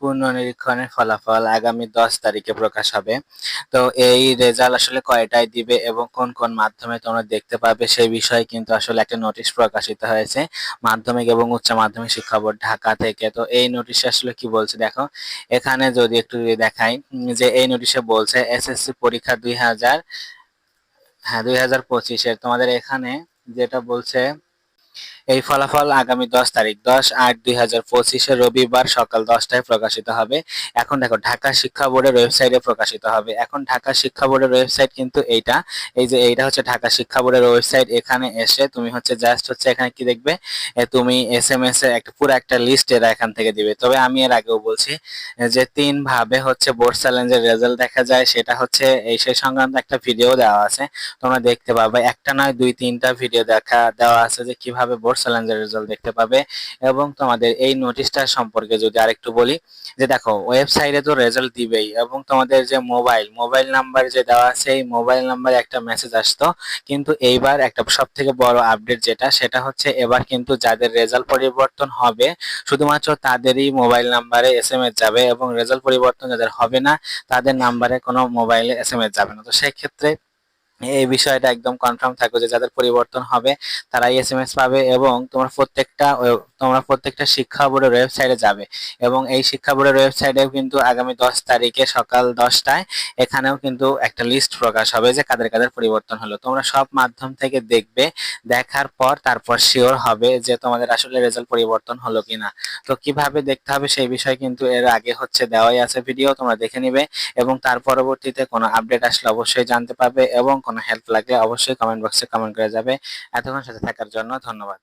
পূর্ণ নিরীক্ষণের ফলাফল আগামী দশ তারিখে প্রকাশ হবে। তো এই রেজাল্ট আসলে কয়টায় দিবে এবং কোন কোন মাধ্যমে তোমরা দেখতে পাবে সেই বিষয়ে কিন্তু আসলে একটা নোটিশ প্রকাশিত হয়েছে। মাধ্যমিক এবং উচ্চ মাধ্যমিক শিক্ষা বোর্ড ঢাকা থেকে। তো এই নোটিশে আসলে কি বলছে দেখো, এখানে যদি একটু দেখাই যে এই নোটিশে বলছে এসএসসি পরীক্ষা দুই হাজার হ্যাঁ দুই হাজার পঁচিশের। তোমাদের এখানে যেটা বলছে এই ফলাফল আগামী দশ তারিখ, দশ আট দুই হাজার পঁচিশে রবিবার সকাল দশটায় প্রকাশিত হবে। এখন দেখো, ঢাকা শিক্ষা বোর্ডের ওয়েবসাইটে প্রকাশিত হবে। এখন ঢাকা শিক্ষা বোর্ডের ওয়েবসাইট কিন্তু এইটা। এই যে এইটা হচ্ছে ঢাকা শিক্ষা বোর্ডের ওয়েবসাইট। এখানে এসে তুমি হচ্ছে জাস্ট হচ্ছে এখানে কি দেখবে? তুমি এস এম এস এর একটা, পুরো একটা লিস্ট এরা এখান থেকে দিবে। তবে আমি এর আগেও বলছি যে তিন ভাবে হচ্ছে বোর্ড চ্যালেঞ্জের রেজাল্ট দেখা যায়। সেটা হচ্ছে এই সেই সংক্রান্ত একটা ভিডিও দেওয়া আছে। তোমরা দেখতে পাবে। একটা নয়, দুই, তিনটা ভিডিও দেখা, দেওয়া আছে যে কীভাবে বোর্ড চ্যালেঞ্জের রেজাল্ট দেখতে পাবে। এবং তোমাদের এই নোটিশটা সম্পর্কে যদি আরেকটু বলি, যে দেখো ওয়েবসাইটে তো রেজাল্ট দিবেই। এবং তোমাদের যে মোবাইল মোবাইল নাম্বার যে দেওয়া আছে, এই মোবাইল নাম্বারে একটা মেসেজ আসতো। কিন্তু এইবার একটা সব থেকে বড় আপডেট যেটা, সেটা হচ্ছে এবার কিন্তু যাদের রেজাল্ট পরিবর্তন হবে, শুধুমাত্র তাদেরই মোবাইল নাম্বারে এস এম এস যাবে। এবং রেজাল্ট পরিবর্তন যাদের হবে না, তাদের নাম্বারে কোনো মোবাইলে এস এম এস যাবে না। তো সেক্ষেত্রে এই বিষয়টা একদম কনফার্ম থাকবে যে যাদের পরিবর্তন হবে তারা এস এম এস পাবে এবং তোমার প্রত্যেকটা তোমরা প্রত্যেকটা শিক্ষা বোর্ডের ওয়েবসাইটে যাবে। এবং এই শিক্ষা বোর্ডের ওয়েবসাইটেও কিন্তু আগামী দশ তারিখে সকাল দশটায় এখানেও কিন্তু একটা লিস্ট প্রকাশ হবে যে কাদের কাদের পরিবর্তন হলো। তোমরা সব মাধ্যম থেকে দেখবে, দেখার পর তারপর শিওর হবে যে তোমাদের আসলে রেজাল্ট পরিবর্তন হলো কিনা। তো কীভাবে দেখতে হবে সেই বিষয় কিন্তু এর আগে হচ্ছে দেওয়াই আছে ভিডিও তোমরা দেখে নিবে এবং তার পরবর্তীতে কোনো আপডেট আসলে অবশ্যই জানতে পারবে এবং কোনো হেল্প লাগলে অবশ্যই কমেন্ট বক্সে কমেন্ট করে যাবে। এতক্ষণ সাথে থাকার জন্য ধন্যবাদ।